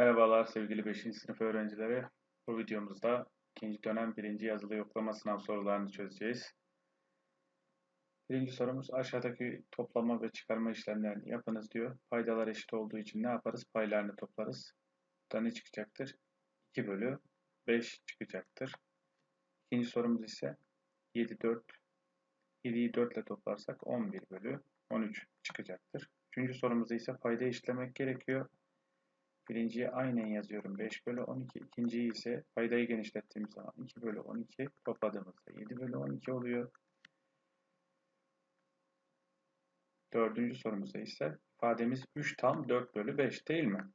Merhabalar sevgili 5. sınıf öğrencileri. Bu videomuzda ikinci dönem birinci yazılı yoklama sınav sorularını çözeceğiz. Birinci sorumuz aşağıdaki toplama ve çıkarma işlemlerini yapınız diyor. Paydalar eşit olduğu için ne yaparız? Paylarını toplarız. Burada ne çıkacaktır? 2 bölü 5 çıkacaktır. İkinci sorumuz ise 7, 4. 7'yi 4 ile toplarsak 11 bölü 13 çıkacaktır. Üçüncü sorumuzda ise payda işlemek gerekiyor. Birinciyi aynen yazıyorum 5 bölü 12. İkinciyi ise paydayı genişlettiğimiz zaman 2 bölü 12 topladığımızda 7 bölü 12 oluyor. Dördüncü sorumuzda ise ifademiz 3 tam 4 bölü 5 değil mi?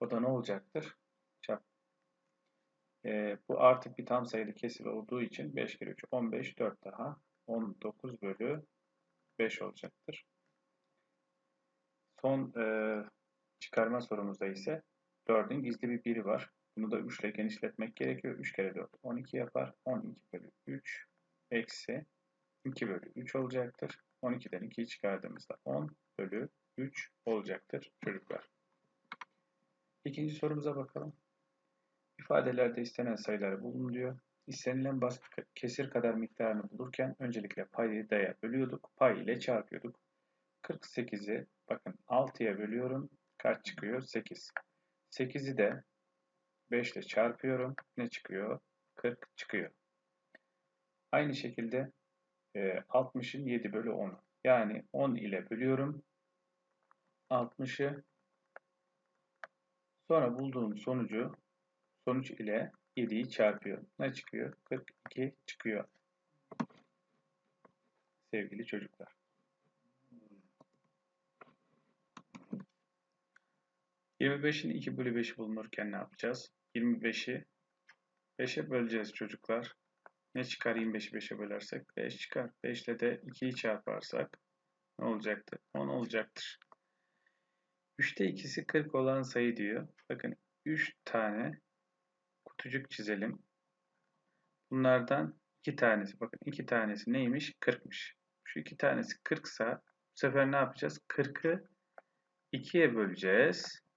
O da ne olacaktır? Çarp. Ee, bu artık bir tam sayılı kesir olduğu için 5 kere 3 15 4 daha 19 bölü 5 olacaktır. Son e, çıkarma sorumuzda ise 4'ün gizli bir biri var. Bunu da 3 ile genişletmek gerekiyor. 3 kere 4 12 yapar. 12 bölü 3 eksi 2 bölü 3 olacaktır. 12'den 2'yi çıkardığımızda 10 bölü 3 olacaktır çocuklar. İkinci sorumuza bakalım. İfadelerde istenen sayıları bulun diyor. İstenilen basit kesir kadar miktarını bulurken öncelikle paydaya bölüyorduk. Pay ile çarpıyorduk. 48'i bakın 6'ya bölüyorum. Kaç çıkıyor? 8. 8'i de 5 ile çarpıyorum. Ne çıkıyor? 40 çıkıyor. Aynı şekilde 60'ın 7 bölü 10'u. Yani 10 ile bölüyorum. 60'ı sonra bulduğum sonucu sonuç ile 7'yi çarpıyorum. Ne çıkıyor? 42 çıkıyor. Sevgili çocuklar. ...25'in 2 bölü 5'i bulunurken ne yapacağız? 25'i 5'e böleceğiz çocuklar. Ne çıkar 25'i 5'e bölersek? 5 çıkar. 5 ile de 2'yi çarparsak ne olacaktır? 10 olacaktır. 3'te ikisi 40 olan sayı diyor. Bakın 3 tane kutucuk çizelim. Bunlardan 2 tanesi bakın 2 tanesi neymiş? 40'mış. Şu 2 tanesi 40 ise bu sefer ne yapacağız? 40'ı 2'ye böleceğiz.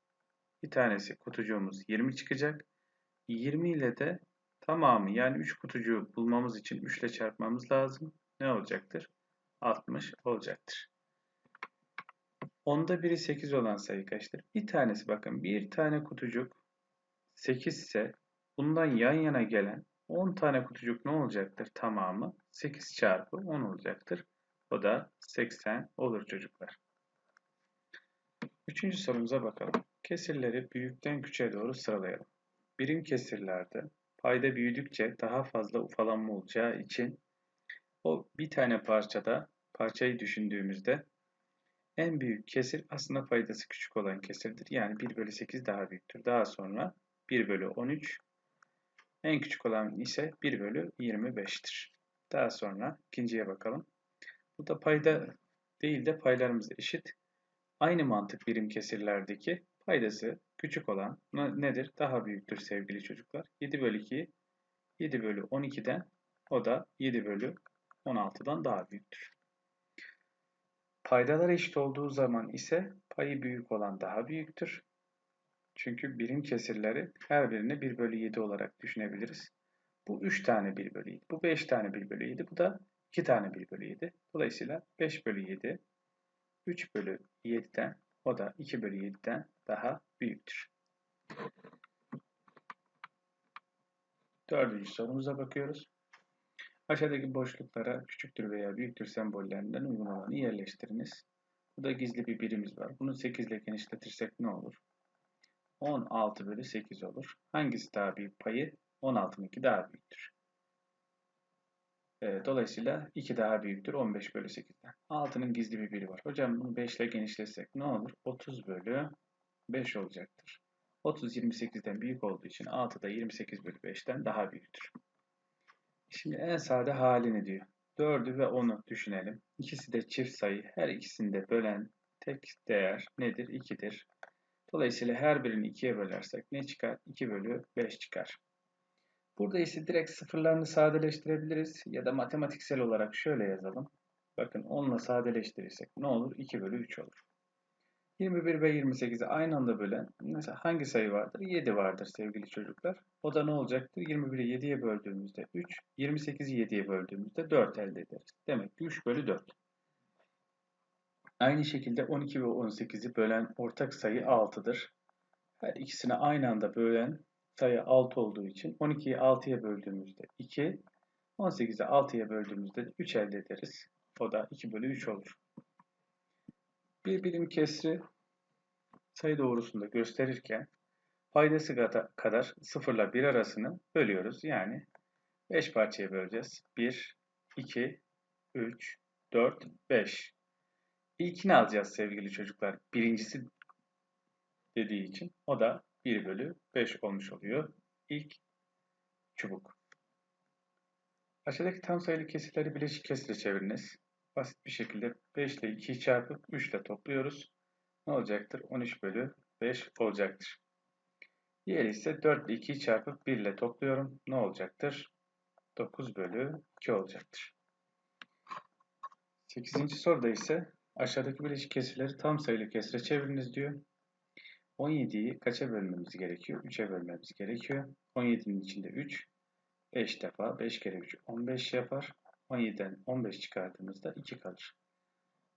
Bir tanesi kutucuğumuz 20 çıkacak. 20 ile de tamamı yani 3 kutucuğu bulmamız için 3 ile çarpmamız lazım. Ne olacaktır? 60 olacaktır. Onda biri 8 olan sayı kaçtır? Bir tanesi bakın bir tane kutucuk 8 ise bundan yan yana gelen 10 tane kutucuk ne olacaktır? Tamamı 8 çarpı 10 olacaktır. O da 80 olur çocuklar. Üçüncü sorumuza bakalım. Kesirleri büyükten küçüğe doğru sıralayalım. Birim kesirlerde payda büyüdükçe daha fazla ufalanma olacağı için o bir tane parçada parçayı düşündüğümüzde en büyük kesir aslında faydası küçük olan kesirdir. Yani 1 bölü 8 daha büyüktür. Daha sonra 1 bölü 13 en küçük olan ise 1 bölü 25'tir. Daha sonra ikinciye bakalım. Bu da payda değil de paylarımız eşit. Aynı mantık birim kesirlerdeki paydası küçük olan nedir? Daha büyüktür sevgili çocuklar. 7 bölü 2 7 bölü 12'den o da 7 bölü 16'dan daha büyüktür. Paydalar eşit olduğu zaman ise payı büyük olan daha büyüktür. Çünkü birim kesirleri her birini 1 bölü 7 olarak düşünebiliriz. Bu 3 tane 1 bölü 7. Bu 5 tane 1 bölü 7. Bu da 2 tane 1 bölü 7. Dolayısıyla 5 bölü 7 3 bölü 7'den o da 2 bölü 7'den daha büyüktür. Dördüncü sorumuza bakıyoruz. Aşağıdaki boşluklara küçüktür veya büyüktür sembollerinden uygun olanı yerleştiriniz. Bu da gizli bir birimiz var. Bunu 8 ile genişletirsek ne olur? 16 bölü 8 olur. Hangisi daha büyük payı? 16'nınki daha büyüktür. Dolayısıyla 2 daha büyüktür 15 bölü 8'den. 6'nın gizli bir biri var. Hocam bunu 5 ile genişletsek ne olur? 30 bölü 5 olacaktır. 30 28'den büyük olduğu için 6 da 28 bölü 5'ten daha büyüktür. Şimdi en sade halini diyor. 4'ü ve 10'u düşünelim. İkisi de çift sayı. Her ikisini de bölen tek değer nedir? 2'dir. Dolayısıyla her birini 2'ye bölersek ne çıkar? 2 bölü 5 çıkar. Burada ise direkt sıfırlarını sadeleştirebiliriz ya da matematiksel olarak şöyle yazalım. Bakın 10 ile sadeleştirirsek ne olur? 2 bölü 3 olur. 21 ve 28'i aynı anda bölen mesela hangi sayı vardır? 7 vardır sevgili çocuklar. O da ne olacaktır? 21'i 7'ye böldüğümüzde 3, 28'i 7'ye böldüğümüzde 4 elde ederiz. Demek ki 3 bölü 4. Aynı şekilde 12 ve 18'i bölen ortak sayı 6'dır. Her ikisini aynı anda bölen sayı 6 olduğu için 12'yi 6'ya böldüğümüzde 2, 18'i 6'ya böldüğümüzde 3 elde ederiz. O da 2 bölü 3 olur. Bir birim kesri sayı doğrusunda gösterirken paydası kadar 0 ile 1 arasını bölüyoruz. Yani 5 parçaya böleceğiz. 1, 2, 3, 4, 5. İlkini alacağız sevgili çocuklar. Birincisi dediği için o da 1 bölü 5 olmuş oluyor. İlk çubuk. Aşağıdaki tam sayılı kesirleri bileşik kesire çeviriniz. Basit bir şekilde 5 ile 2'yi çarpıp 3 ile topluyoruz. Ne olacaktır? 13 bölü 5 olacaktır. Diğeri ise 4 ile 2'yi çarpıp 1 ile topluyorum. Ne olacaktır? 9 bölü 2 olacaktır. 8. soruda ise aşağıdaki bileşik kesirleri tam sayılı kesire çeviriniz diyor. 17'yi kaça bölmemiz gerekiyor? 3'e bölmemiz gerekiyor. 17'nin içinde 3. 5 defa 5 kere 3 15 yapar. 17'den 15 çıkardığımızda 2 kalır.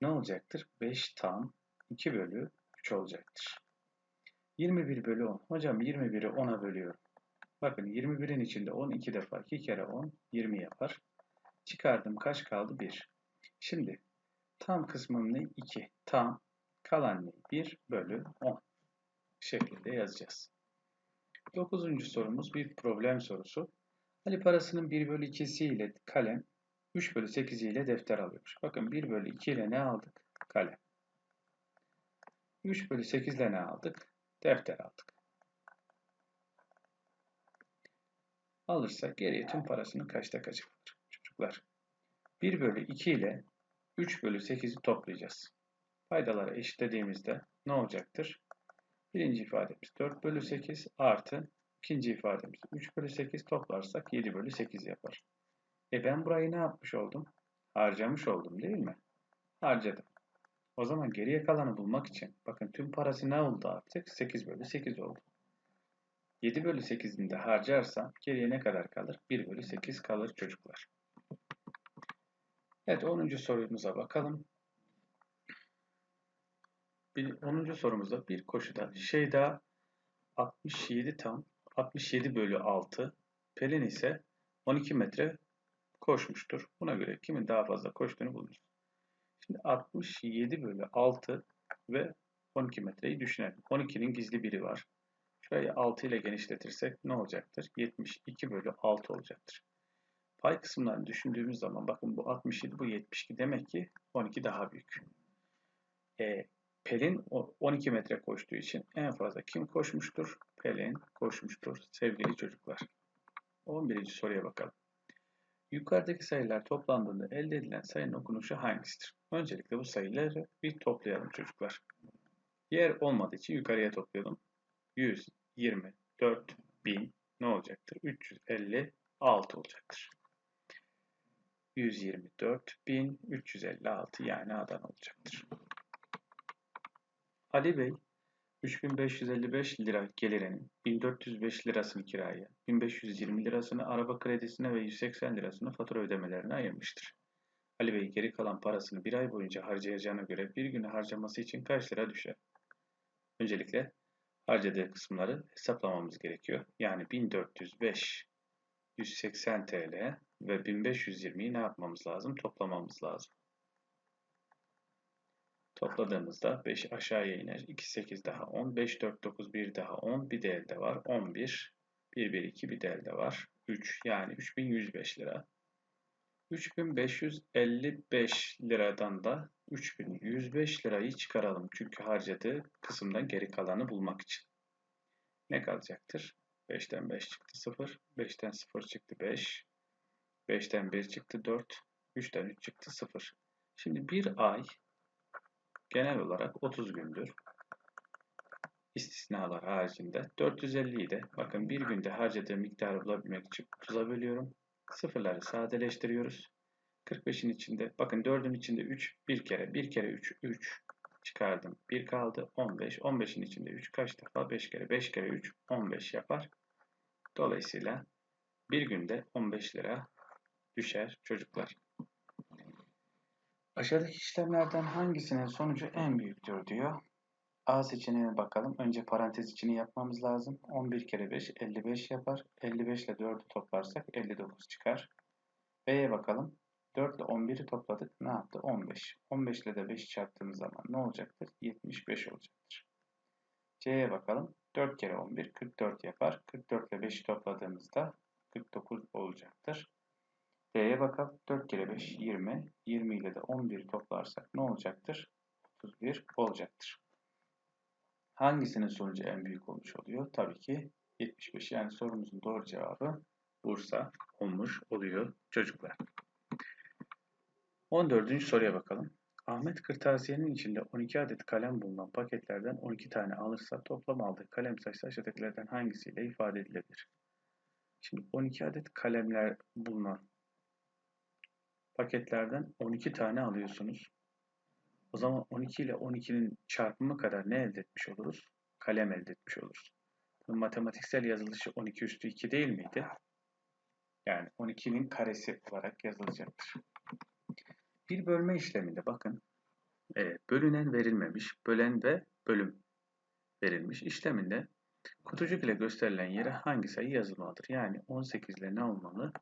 Ne olacaktır? 5 tam 2 bölü 3 olacaktır. 21 bölü 10. Hocam 21'i 10'a bölüyorum. Bakın 21'in içinde 10 2 defa 2 kere 10 20 yapar. Çıkardım kaç kaldı? 1. Şimdi tam kısmının ne? 2. Tam kalan ne? 1 bölü 10 şeklinde yazacağız. 9. sorumuz bir problem sorusu. Ali parasının 1 bölü 2'si ile kalem, 3 bölü 8 ile defter alıyormuş. Bakın 1 bölü 2 ile ne aldık? Kalem. 3 bölü 8 ile ne aldık? Defter aldık. Alırsak geriye tüm parasının kaçta kaçı kalır? Çocuklar. 1 bölü 2 ile 3 bölü 8'i toplayacağız. Paydaları eşitlediğimizde ne olacaktır? Birinci ifademiz 4 bölü 8 artı ikinci ifademiz 3 bölü 8 toplarsak 7 bölü 8 yapar. E ben burayı ne yapmış oldum? Harcamış oldum değil mi? Harcadım. O zaman geriye kalanı bulmak için bakın tüm parası ne oldu artık? 8 bölü 8 oldu. 7 bölü 8'ini de harcarsam geriye ne kadar kalır? 1 bölü 8 kalır çocuklar. Evet 10. sorumuza bakalım. 10. sorumuzda bir koşuda Şeyda 67 tam 67 bölü 6 Pelin ise 12 metre koşmuştur. Buna göre kimin daha fazla koştuğunu buluruz. Şimdi 67 bölü 6 ve 12 metreyi düşünelim. 12'nin gizli biri var. Şurayı 6 ile genişletirsek ne olacaktır? 72 bölü 6 olacaktır. Pay kısımlarını düşündüğümüz zaman bakın bu 67 bu 72 demek ki 12 daha büyük. E, Pelin 12 metre koştuğu için en fazla kim koşmuştur? Pelin koşmuştur sevgili çocuklar. 11. soruya bakalım. Yukarıdaki sayılar toplandığında elde edilen sayının okunuşu hangisidir? Öncelikle bu sayıları bir toplayalım çocuklar. Yer olmadığı için yukarıya toplayalım. 124 bin ne olacaktır? 356 olacaktır. 124 bin 356 yani Adana olacaktır. Ali Bey 3555 lira gelirinin 1405 lirasını kiraya, 1520 lirasını araba kredisine ve 180 lirasını fatura ödemelerine ayırmıştır. Ali Bey geri kalan parasını bir ay boyunca harcayacağına göre bir günü harcaması için kaç lira düşer? Öncelikle harcadığı kısımları hesaplamamız gerekiyor. Yani 1405 180 TL ve 1520'yi ne yapmamız lazım? Toplamamız lazım. Topladığımızda 5 aşağıya iner. 2, 8 daha 10. 5, 4, 9, 1 daha 10. Bir de elde var. 11. 1, 1, 2 bir de elde var. 3 yani 3105 lira. 3555 liradan da 3105 lirayı çıkaralım. Çünkü harcadığı kısımdan geri kalanı bulmak için. Ne kalacaktır? 5'ten 5 çıktı 0. 5'ten 0 çıktı 5. 5'ten 1 çıktı 4. 3'ten 3 çıktı 0. Şimdi bir ay genel olarak 30 gündür. İstisnalar haricinde 450'yi de bakın bir günde harcadığım miktarı bulabilmek için 30'a bölüyorum. Sıfırları sadeleştiriyoruz. 45'in içinde bakın 4'ün içinde 3 bir kere 1 kere 3 3 çıkardım. 1 kaldı. 15. 15'in içinde 3 kaç defa? 5 kere. 5 kere 3 15 yapar. Dolayısıyla bir günde 15 lira düşer çocuklar. Aşağıdaki işlemlerden hangisinin sonucu en büyüktür diyor. A seçeneğine bakalım. Önce parantez içini yapmamız lazım. 11 kere 5 55 yapar. 55 ile 4'ü toplarsak 59 çıkar. B'ye bakalım. 4 ile 11'i topladık. Ne yaptı? 15. 15 ile de 5'i çarptığımız zaman ne olacaktır? 75 olacaktır. C'ye bakalım. 4 kere 11 44 yapar. 44 ile 5'i topladığımızda 49 olacaktır. D'ye bakalım. 4 kere 5 20. 20 ile de 11'i toplarsak ne olacaktır? 31 olacaktır. Hangisinin sonucu en büyük olmuş oluyor? Tabii ki 75. Yani sorumuzun doğru cevabı Bursa olmuş oluyor çocuklar. 14. soruya bakalım. Ahmet kırtasiyenin içinde 12 adet kalem bulunan paketlerden 12 tane alırsa toplam aldığı kalem sayısı aşağıdakilerden hangisiyle ifade edilebilir? Şimdi 12 adet kalemler bulunan paketlerden 12 tane alıyorsunuz. O zaman 12 ile 12'nin çarpımı kadar ne elde etmiş oluruz? Kalem elde etmiş oluruz. Bunun matematiksel yazılışı 12 üstü 2 değil miydi? Yani 12'nin karesi olarak yazılacaktır. Bir bölme işleminde bakın e, bölünen verilmemiş, bölen ve bölüm verilmiş işleminde kutucuk ile gösterilen yere hangi sayı yazılmalıdır? Yani 18 ile ne olmalı?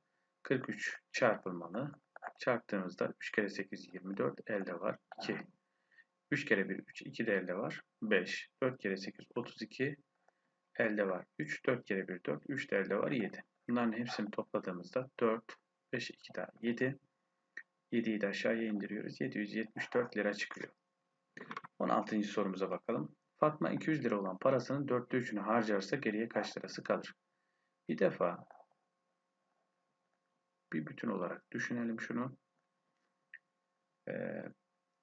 43 çarpılmalı. Çarptığımızda 3 kere 8 24 elde var 2. 3 kere 1 3 2 de elde var 5. 4 kere 8 32 elde var 3. 4 kere 1 4 3 de elde var 7. Bunların hepsini topladığımızda 4 5 2 daha 7 7'yi de aşağıya indiriyoruz. 774 lira çıkıyor. 16. sorumuza bakalım. Fatma 200 lira olan parasının dörtte üçünü harcarsa geriye kaç lirası kalır? Bir defa bir bütün olarak düşünelim şunu. E,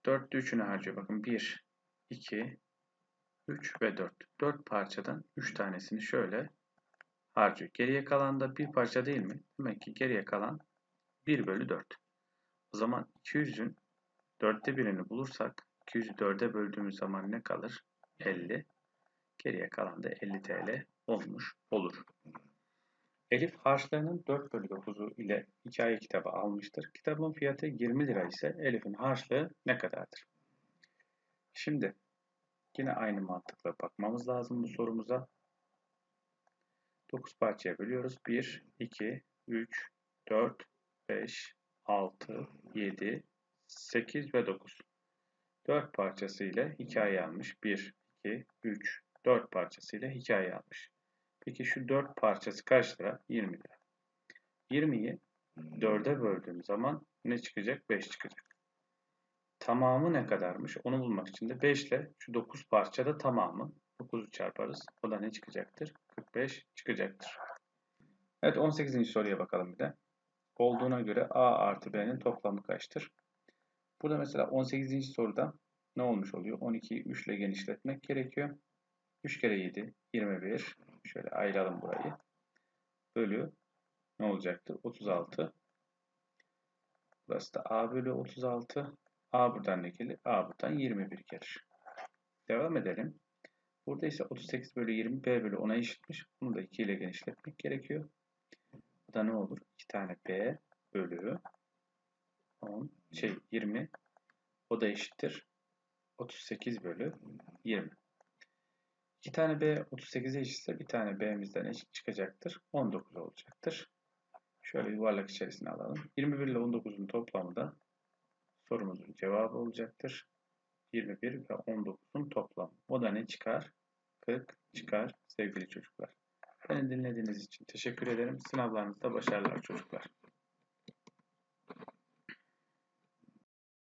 dörtte üçünü harcıyor. Bakın 1, 2, 3 ve 4. 4 parçadan 3 tanesini şöyle harcıyor. Geriye kalan da bir parça değil mi? Demek ki geriye kalan 1 bölü 4. O zaman 200'ün dörtte birini bulursak 200'ü 4'e böldüğümüz zaman ne kalır? 50. Geriye kalan da 50 TL olmuş olur. Elif harçlarının 4 bölü 9'u ile hikaye kitabı almıştır. Kitabın fiyatı 20 lira ise Elif'in harçlığı ne kadardır? Şimdi yine aynı mantıkla bakmamız lazım bu sorumuza. 9 parçaya bölüyoruz. 1, 2, 3, 4, 5, 6, 7, 8 ve 9. 4 parçası ile hikaye almış. 1, 2, 3, 4 parçası ile hikaye almış. Peki şu 4 parçası kaç lira? 20 lira. 20'yi 4'e böldüğüm zaman ne çıkacak? 5 çıkacak. Tamamı ne kadarmış? Onu bulmak için de 5 ile şu 9 parçada tamamı 9'u çarparız. O da ne çıkacaktır? 45 çıkacaktır. Evet 18. soruya bakalım bir de. Olduğuna göre A artı B'nin toplamı kaçtır? Burada mesela 18. soruda ne olmuş oluyor? 12'yi 3 ile genişletmek gerekiyor. 3 kere 7 21. Şöyle ayıralım burayı. Bölü ne olacaktır? 36. Burası da A bölü 36. A buradan ne gelir? A buradan 21 gelir. Devam edelim. Burada ise 38 bölü 20 B bölü 10'a eşitmiş. Bunu da 2 ile genişletmek gerekiyor. Bu da ne olur? 2 tane B bölü 10 şey 20 o da eşittir 38 bölü 20. 2 tane B 38'e eşitse bir tane B'mizden eşit çıkacaktır. 19 olacaktır. Şöyle yuvarlak içerisine alalım. 21 ile 19'un toplamı da sorumuzun cevabı olacaktır. 21 ve 19'un toplamı. O da ne çıkar? 40 çıkar sevgili çocuklar. Beni dinlediğiniz için teşekkür ederim. Sınavlarınızda başarılar çocuklar.